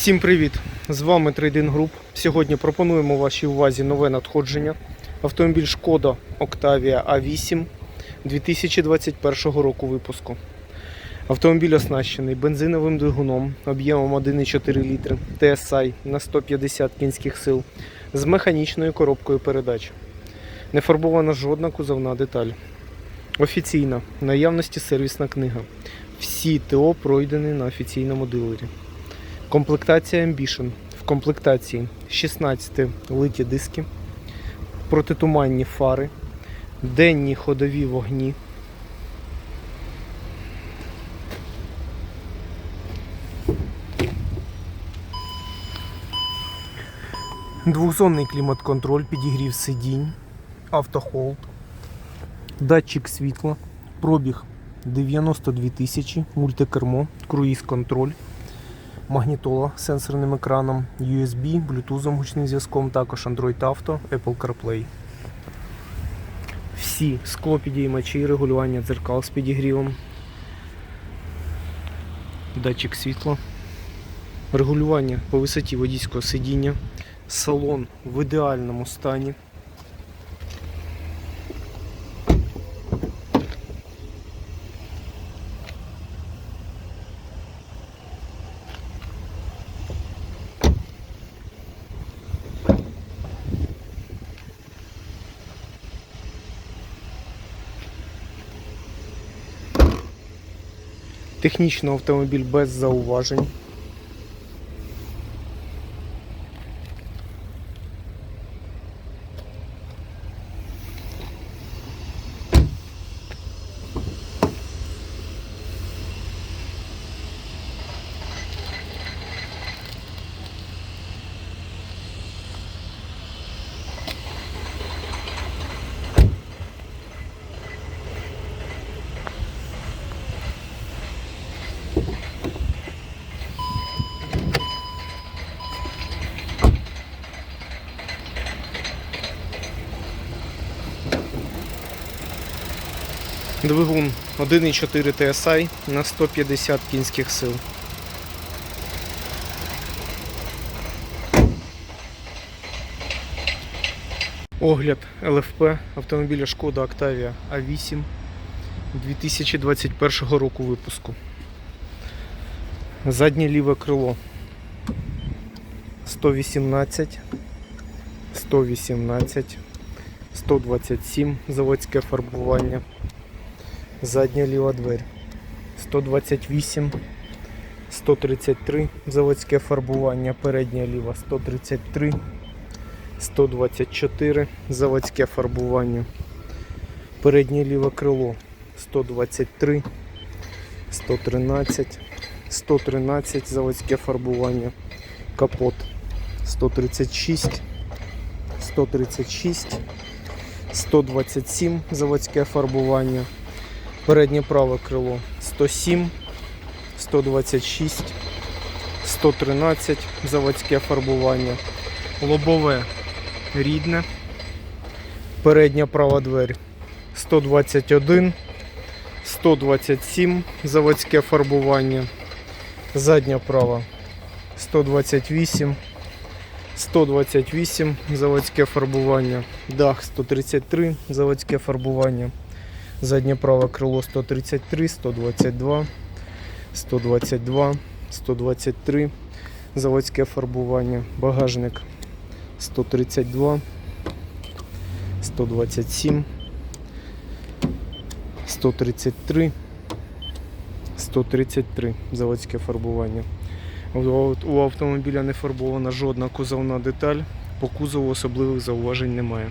Всім привіт! З вами Трейдинг Груп. Сьогодні пропонуємо вашій увазі нове надходження. Автомобіль Шкода Octavia A8 2021 року випуску. Автомобіль оснащений бензиновим двигуном об'ємом 1,4 літри TSI на 150 кінських сил з механічною коробкою передач. Не фарбована жодна кузовна деталь. Офіційна наявності сервісна книга. Всі ТО пройдені на офіційному дилері. Комплектація Ambition. В комплектації 16 литі диски, протитуманні фари, денні ходові вогні. Двохзонний клімат-контроль, підігрів сидінь, автохолд, датчик світла, пробіг 92 тисячі, мультикермо, круїз-контроль магнітола з сенсорним екраном, USB, Bluetooth гучним зв'язком, також Android Auto, Apple CarPlay. Всі склопідіймачі, регулювання дзеркал з підігрівом, датчик світла, регулювання по висоті водійського сидіння, салон в ідеальному стані. Технічно автомобіль без зауважень. Двигун 1,4 TSI на 150 кінських сил. Огляд ЛФП автомобіля Шкода Octavia A8 2021 року випуску. Заднє ліве крило 118, 118, 127 заводське фарбування. Задня ліва дверь. 128, 133 заводське фарбування, передня ліва 133, 124 заводське фарбування, переднє ліве крило 123, 113, 113 заводське фарбування, капот 136, 136, 127 заводське фарбування. Переднє праве крило 107, 126, 113 заводське фарбування, лобове рідне, передня права двері 121, 127 заводське фарбування, задня права 128, 128 заводське фарбування, дах 133 заводське фарбування. Заднє праве крило 133, 122, 122, 123, заводське фарбування, багажник 132, 127, 133, 133 заводське фарбування. У автомобіля не фарбована жодна кузовна деталь, по кузову особливих зауважень немає.